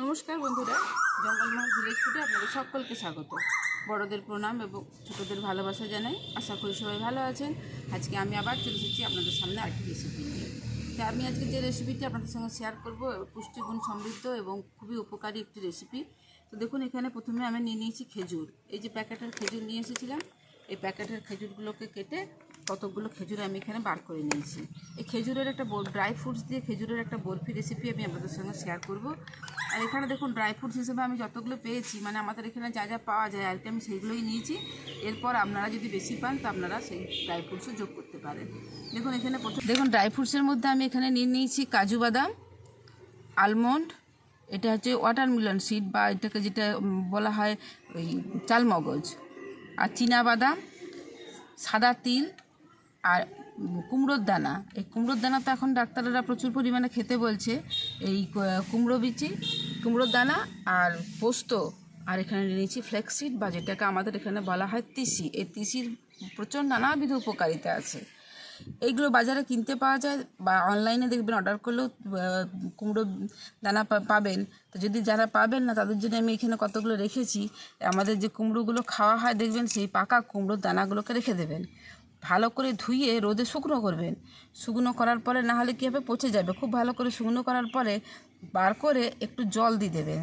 নমস্কার বন্ধুরা জঙ্গলমহল ভিলেজ ফুডে আপনাদের সকলকে স্বাগত। বড়দের প্রণাম এবং ছোটদের ভালোবাসা জানাই। আশা করি সবাই ভালো আছেন। আজকে আমি আবার চলে এসেছি আপনাদের সামনে আরেকটি রেসিপি নিয়ে। তো আমি আজকে যে রেসিপিটি আপনাদের সঙ্গে শেয়ার করব পুষ্টিগুণ সমৃদ্ধ এবং খুবই উপকারী একটি রেসিপি তো দেখুন, এখানে প্রথমে আমি নিয়ে নিয়েছি খেজুর। এই যে প্যাকেটের খেজুর নিয়ে এসেছিলাম, এই প্যাকেটের খেজুরগুলোকে কেটে কতগুলো খেজুর আমি এখানে বার করে নিয়েছি। এই খেজুরের একটা ড্রাই ফ্রুটস দিয়ে খেজুরের একটা বরফি রেসিপি আমি আপনাদের সঙ্গে শেয়ার করব। আর এখানে দেখুন ড্রাই ফ্রুটস হিসেবে আমি যতগুলো পেয়েছি মানে আমাদের এখানে যা যা পাওয়া যায় আর কি, আমি সেইগুলোই নিয়েছি। এরপর আপনারা যদি বেশি পান, তো আপনারা সেই ড্রাই ফ্রুটসও যোগ করতে পারেন। দেখুন, এখানে প্রথম, দেখুন ড্রাই ফ্রুটসের মধ্যে আমি এখানে নিয়ে নিয়েছি কাজু বাদাম আলমন্ড এটা হচ্ছে ওয়াটারমেলন সিড বা এটাকে যেটা বলা হয় ওই চালমগজ। আর চীনা বাদাম, সাদা তিল আর কুমড়োর দানা, এই কুমড়োর দানা তো এখন ডাক্তাররা প্রচুর পরিমাণে খেতে বলছে। এই কুমড়ো বিচি, কুমড়োর দানা আর পোস্ত, আর এখানে নিয়েছি ফ্লেক্সিড বা যেটাকে আমাদের এখানে বলা হয় তিসি। এই তিসির প্রচুর নানাবিধ উপকারিতা আছে। এইগুলো বাজারে কিনতে পাওয়া যায় বা অনলাইনে দেখবেন অর্ডার করলেও কুমড়ো দানা পাবেন। তো যদি যারা পাবেন না, তাদের জন্য আমি এখানে কতগুলো রেখেছি। আমাদের যে কুমড়োগুলো খাওয়া হয়, দেখবেন সেই পাকা কুমড়োর দানাগুলোকে রেখে দেবেন। ভালো করে ধুয়ে রোদে শুকনো করবেন। শুকনো করার পরে না হলে কী হবে? পচে যাবে। খুব ভালো করে শুকনো করার পরে বার করে একটু জল দিয়ে দেবেন।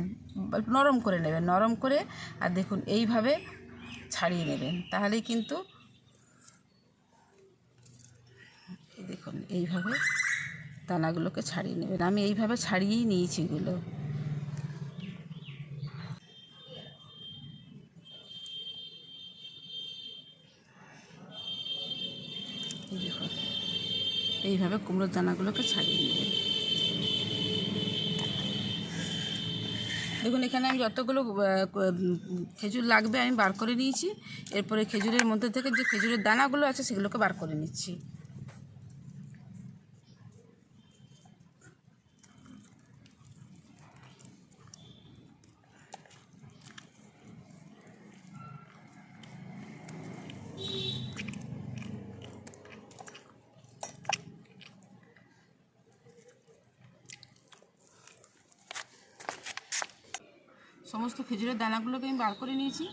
নরম করে নেবেন। নরম করে আর দেখুন এইভাবে ছাড়িয়ে নেবেন। তাহলেই কিন্তু দেখুন, এইভাবে দানাগুলোকে ছাড়িয়ে নেবেন। আমি এইভাবে ছাড়িয়েই নিয়েছি এগুলো এই দেখুন এইভাবে কুমড়োর দানাগুলোকে ছাড়িয়ে নেবেন দেখুন, এখানে আমি যতগুলো খেজুর লাগবে আমি বার করে নিয়েছি। এরপরে খেজুরের মধ্যে থেকে যে খেজুরের দানাগুলো আছে সেগুলোকে বার করে নিচ্ছি। সমস্ত খেজুরের দানাগুলোকে আমি বার করে নিয়েছি।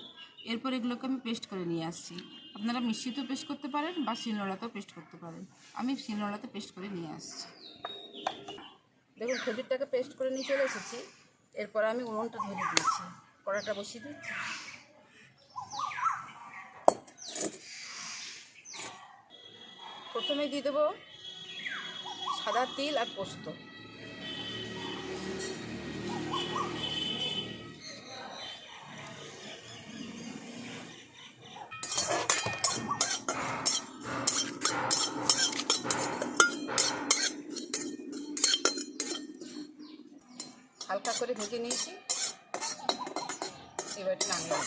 এরপর এগুলোকে আমি পেস্ট করে নিয়ে আসছি। আপনারা মিশ্রিত পেস্ট করতে পারেন বা শিলনোড়াতেও পেস্ট করতে পারেন। আমি শিলনোড়াতে পেস্ট করে নিয়ে আসছি। দেখুন, খেজুরটাকে পেস্ট করে নিয়ে চলে এসেছি। এরপর আমি উনুনটা ধরে দিয়েছি। কড়াটা বসিয়ে দিচ্ছি। প্রথমে দিয়ে দেবো সাদা তিল আর পোস্ত। হালকা করে ভেজে নিয়েছি। এবার নামিয়ে।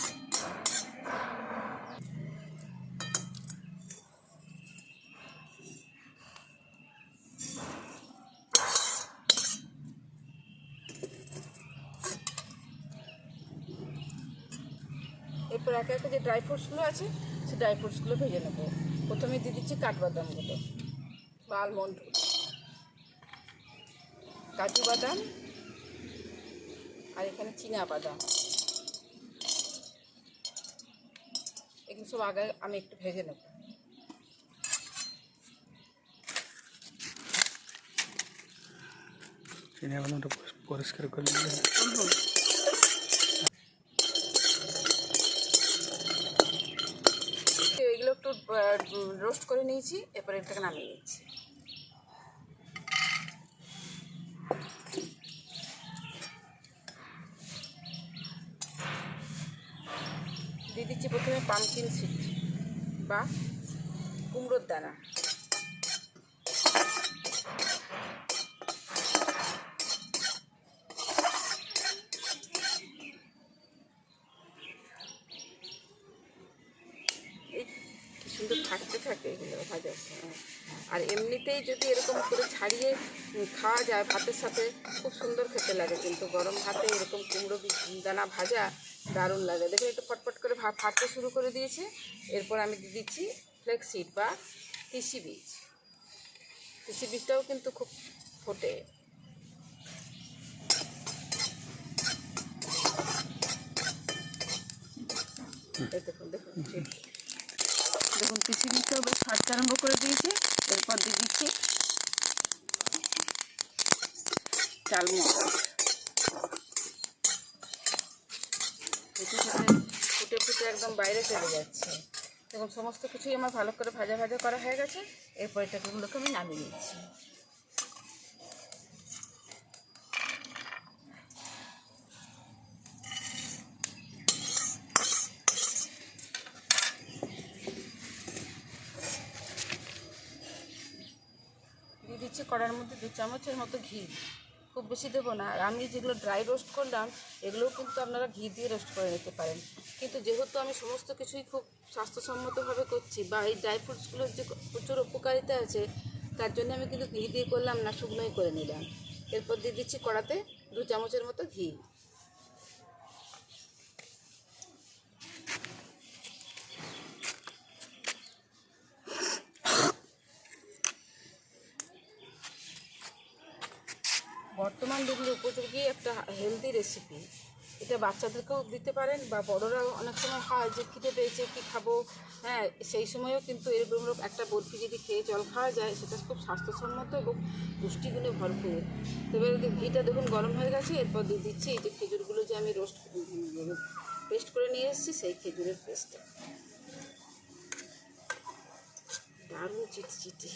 এরপর একে একে যে ড্রাই ফ্রুটসগুলো আছে সেই ড্রাই ফ্রুটসগুলো ভেজে নেব। প্রথমে দিয়ে দিচ্ছি কাঠবাদামগুলো বা আলমন্ডগুলো কাজু বাদাম আর এখানে চীনা বাদাম। এগুলো সব আগে আমি একটু ভেজে নেব। চিনি বাদামটা পরিষ্কার করে নিলে এগুলো একটু রোস্ট করে নিয়েছি এরপরে এটাকে নামিয়ে নিচ্ছি দিয়ে প্রথমে পামকিন সিড বা কুমড়োর দানা। সুন্দর থাকতে থাকে সময় আর এমনিতেই যদি এরকম করে ছাড়িয়ে খাওয়া যায় ভাতের সাথে, খুব সুন্দর খেতে লাগে, কিন্তু গরম ভাতে এরকম কুমড়ো দানা ভাজা দারুণ লাগে। দেখুন, একটু ফটফট ফাটতে শুরু করে দিয়েছে। এরপর আমি দিয়ে দিচ্ছি ফ্লেক্সিড বা তিসি বীজ। তিসি বীজটাও কিন্তু খুব ফোটে। দেখুন দেখুন দেখুন তিসি বীজটাও বেশ ফাটতে আরম্ভ করে দিয়েছে। এরপর দিয়ে দিচ্ছি চাল একদম বাইরে চলে যাচ্ছে। দেখুন, সমস্ত কিছুই আমার ভালো করে ভাজা ভাজা করা হয়ে গেছে। এরপর এটাগুলোকে আমি নামিয়ে নিচ্ছি। দিয়ে দিচ্ছি কড়ার মধ্যে দু চামচের মতো ঘি। খুব বেশি দেবো না। আর আমি যেগুলো ড্রাই রোস্ট করলাম, এগুলোও কিন্তু আপনারা ঘি দিয়ে রোস্ট করে নিতে পারেন। কিন্তু যেহেতু আমি সমস্ত কিছুই খুব স্বাস্থ্যসম্মতভাবে করছি বা এই ড্রাই ফ্রুটসগুলোর যে প্রচুর উপকারিতা আছে, তার জন্য আমি কিন্তু ঘি দিয়ে করলাম, না শুকনোই করে নিলাম। এরপর দিয়ে দিচ্ছি কড়াতে দু চামচের মতো ঘি। বর্তমান যুগের উপযোগী একটা হেলদি রেসিপি এটা বাচ্চাদেরকেও দিতে পারেন বা বড়রাও অনেক সময় হয় যে খিদে পেয়েছে, কি খাব? হ্যাঁ সেই সময়ও কিন্তু এরকম একটা বরফি যদি খেয়ে জল খাওয়া যায়, সেটা খুব স্বাস্থ্যসম্মত এবং পুষ্টিগুণে ভরপুর। এবার ঘিটা দেখুন গরম হয়ে গেছে, এরপর দিয়ে দিচ্ছি এই যে খেজুরগুলো যে আমি রোস্ট পেস্ট করে নিয়ে এসেছি সেই খেজুরের পেস্টটা দারুণ চিটচিটি।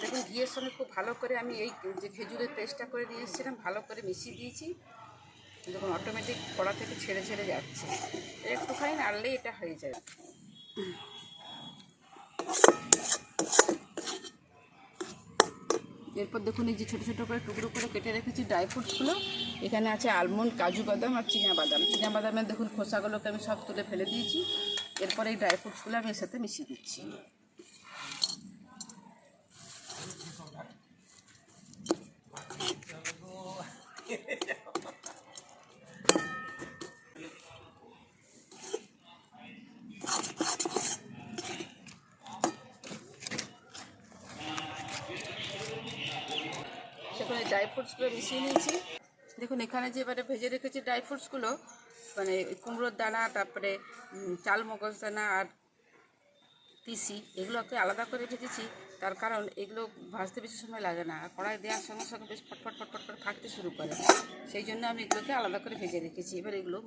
দেখুন, ঘিয়ের সঙ্গে খুব ভালো করে আমি এই যে খেজুরের পেস্টটা করে নিয়ে এসেছিলাম, ভালো করে মিশিয়ে দিয়েছি। দেখুন অটোমেটিক কড়া থেকে ছেড়ে ছেড়ে যাচ্ছে। একটুখানি নাড়লেই এটা হয়ে যাবে। এরপর দেখুন, এই যে ছোটো ছোটো করে টুকরো করে কেটে রেখেছি ড্রাই ফ্রুটসগুলো এখানে আছে আলমন্ড কাজু বাদাম আর চীনা বাদাম। চীনা বাদামের দেখুন, খোসাগুলোকে আমি সব তুলে ফেলে দিয়েছি। এরপর এই ড্রাই ফ্রুটসগুলো আমি এর সাথে মিশিয়ে দিচ্ছি। সেখানে ড্রাই ফ্রুটসগুলো মিশিয়ে নিয়েছি। দেখুন, এখানে যে এবারে ভেজে রেখেছি ড্রাই ফ্রুটসগুলো মানে কুমড়োর দানা, তারপরে চাল, মগজ, দানা আর তিসি, এগুলোকে আলাদা করে ভেজেছি তার কারণ এগুলো ভাজতে বেশি সময় লাগে না। আর কড়াই দেওয়ার সঙ্গে সঙ্গে বেশ ফটফট ফটফট করে ফাটতে শুরু করে। সেই জন্য আমি এগুলোকে আলাদা করে ভেজে রেখেছি। এবার এগুলো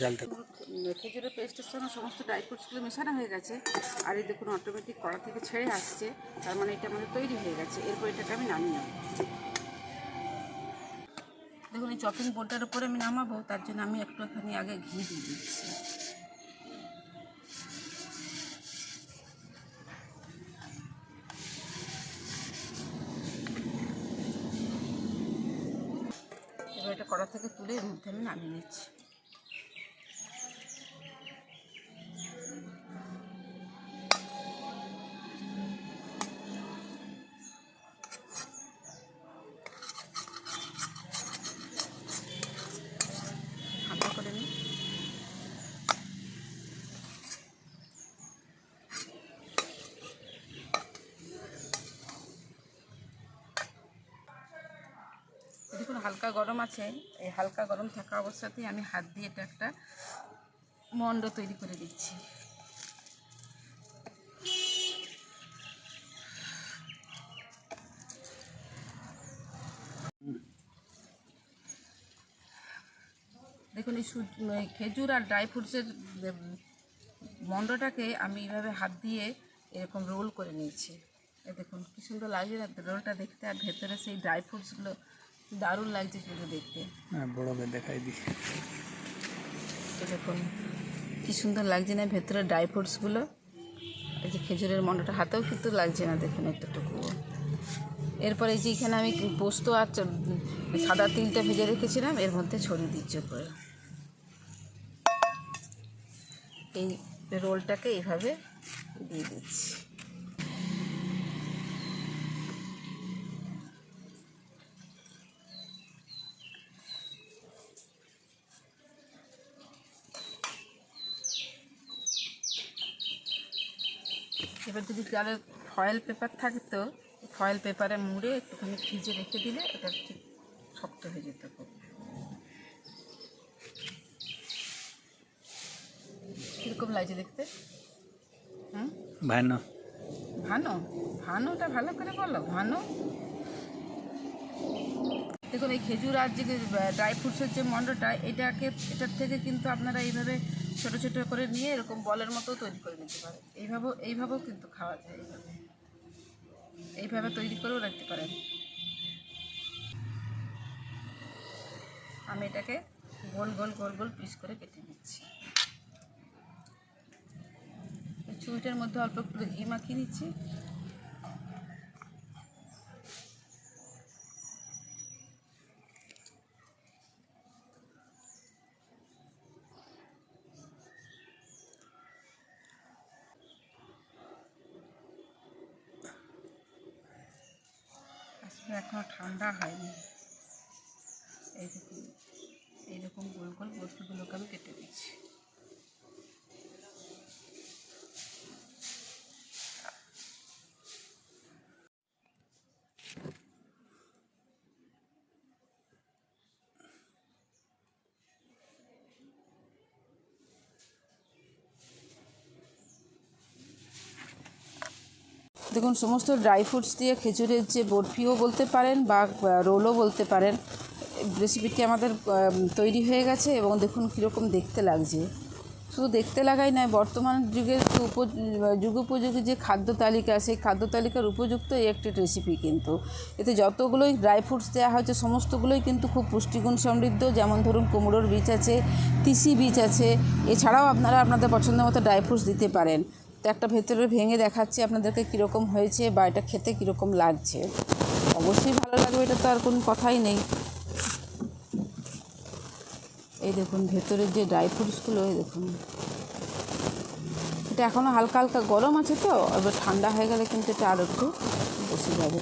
জালটা। খেজুরের পেস্টের সঙ্গে সমস্ত ড্রাই ফ্রুটসগুলো মেশানো হয়ে গেছে আর এই দেখুন অটোমেটিক কড়া থেকে ছেড়ে আসছে তার মানে এটা আমাদের তৈরি হয়ে গেছে এরপর এটাকে আমি নামিয়ে নেব। দেখুন এই চপিং বোর্ডটার উপরে আমি নামাবো তার জন্য আমি একটুখানি আগে ঘি দিয়ে দিচ্ছি। কড়া থেকে তুলে এর মধ্যে আমি নামিয়ে নিচ্ছি। হালকা গরম আছে, এই হালকা গরম থাকা অবস্থাতেই আমি হাত দিয়ে এটা একটা মন্ড তৈরি করে দিচ্ছি। দেখুন, এই খেজুর আর ড্রাই ফ্রুটসের মন্ডটাকে আমি এইভাবে হাত দিয়ে এরকম রোল করে নিয়েছি। দেখুন, কি সুন্দর লাগছে, রোলটা দেখতে আর ভেতরে সেই ড্রাই ফ্রুটসগুলো দারুণ লাগছে কিন্তু দেখতে। হ্যাঁ বড়কে দেখাই দিই। দেখুন কি সুন্দর লাগছে না ভেতরে ড্রাই ফ্রুটসগুলো এই যে খেজুরের মন্ডটা হাতেও কিন্তু লাগছে না দেখুন একটুটুকু এরপরে এই যে এখানে আমি পোস্ত আর সাদা তিলটা ভেজে রেখেছিলাম এর মধ্যে ছড়িয়ে দিচ্ছি উপরে। এই রোলটাকে এইভাবে দিয়ে দিচ্ছি। এবার ফয়েল পেপার থাকতো ফয়েল পেপারে মুড়ে একটুখানি ভিজে রেখে দিলে এটা ঠিক শক্ত হয়ে যেত। খুব কীরকম লাগছে দেখতে? হুম? ভাই না ভানো? ভানোটা ভালো করে বলো ভানো। দেখুন এই খেজুর আর যে ড্রাই ফ্রুটসের যে মন্ডটা এটাকে এটার থেকে কিন্তু আপনারা এইভাবে ছোট ছোটো করে নিয়ে এরকম বলের মতো তৈরি করে নিতে পারে। এইভাবেও এইভাবেও কিন্তু খাওয়া যায় এইভাবে। এইভাবে তৈরি করেও রাখতে পারেন। আমি এটাকে গোল গোল গোল গোল পিস করে কেটে নিচ্ছি। ছুরিটার মধ্যে অল্প একটু ঘি মাখিয়ে নিচ্ছি। আসলে এখনও ঠান্ডা হয়নি। এই দেখুন এইরকম গোল গোল বস্তুগুলোকে আমি কেটে দিচ্ছি। দেখুন, সমস্ত ড্রাই ফ্রুটস দিয়ে খেজুরের যে বরফিও বলতে পারেন বা রোলও বলতে পারেন রেসিপিটি আমাদের তৈরি হয়ে গেছে এবং দেখুন কীরকম দেখতে লাগছে। শুধু দেখতে লাগাই নয়, বর্তমান যুগের যে উপ যুগোপযোগী যে খাদ্য তালিকা, সেই খাদ্য তালিকার উপযুক্ত এই একটি রেসিপি কিন্তু। এতে যতগুলোই ড্রাই ফ্রুটস দেওয়া হয়েছে, সমস্তগুলোই কিন্তু খুব পুষ্টিগুণ সমৃদ্ধ। যেমন ধরুন, কুমড়োর বীজ আছে, তিসি বীজ আছে। এছাড়াও আপনারা আপনাদের পছন্দ মতো ড্রাই ফ্রুটস দিতে পারেন। তো একটা ভেতরে ভেঙে দেখাচ্ছি আপনাদেরকে কীরকম হয়েছে বা এটা খেতে কীরকম লাগছে। অবশ্যই ভালো লাগবে, এটা তো আর কোনো কথাই নেই। এই দেখুন ভেতরের যে ড্রাই ফ্রুটসগুলো এই দেখুন। এটা এখনও হালকা হালকা গরম আছে তো, এবার ঠান্ডা হয়ে গেলে কিন্তু এটা আরও একটু বসে যাবে।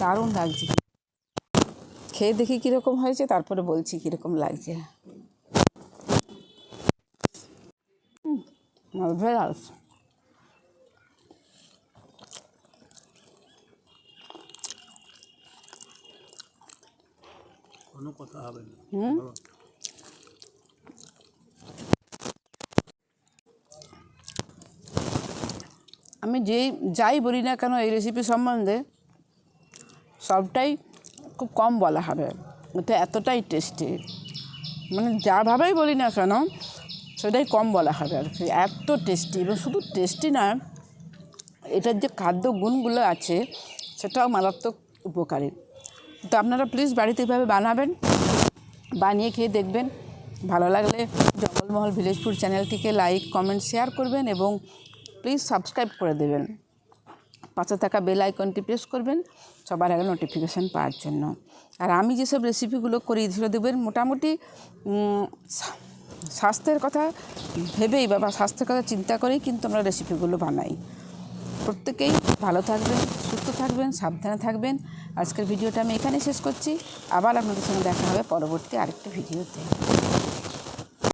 দারুণ লাগছে। খেয়ে দেখি কীরকম হয়েছে, তারপরে বলছি কীরকম লাগছে। কোনো কথা হবে না আমি যেই যাই বলি না কেন এই রেসিপি সম্বন্ধে সবটাই খুব কম বলা হবে। এটা এতটাই টেস্টি মানে যাভাবেই বলি না কেন সেটাই কম বলা হবে আর কি। এত টেস্টি এবং শুধু টেস্টি নয় এটার যে খাদ্য গুণগুলো আছে, সেটাও মারাত্মক উপকারী। তো আপনারা প্লিজ বাড়িতে এভাবে বানাবেন, বানিয়ে খেয়ে দেখবেন। ভালো লাগলে জঙ্গলমহল ভিলেজ ফুড চ্যানেলটিকে লাইক কমেন্ট শেয়ার করবেন এবং প্লিজ সাবস্ক্রাইব করে দেবেন। পাশে থাকা বেল আইকনটি প্রেস করবেন, সবার আগে নোটিফিকেশান পাওয়ার জন্য। আর আমি যেসব রেসিপিগুলো করি সেগুলো দেখবেন মোটামুটি স্বাস্থ্যের কথা ভেবেই বা স্বাস্থ্যের কথা চিন্তা করেই কিন্তু আমরা রেসিপিগুলো বানাই। প্রত্যেকেই ভালো থাকবেন, সুস্থ থাকবেন, সাবধানে থাকবেন। আজকের ভিডিওটা আমি এখানে শেষ করছি। আবার আপনাদের সঙ্গে দেখা হবে পরবর্তী আরেকটা ভিডিওতে।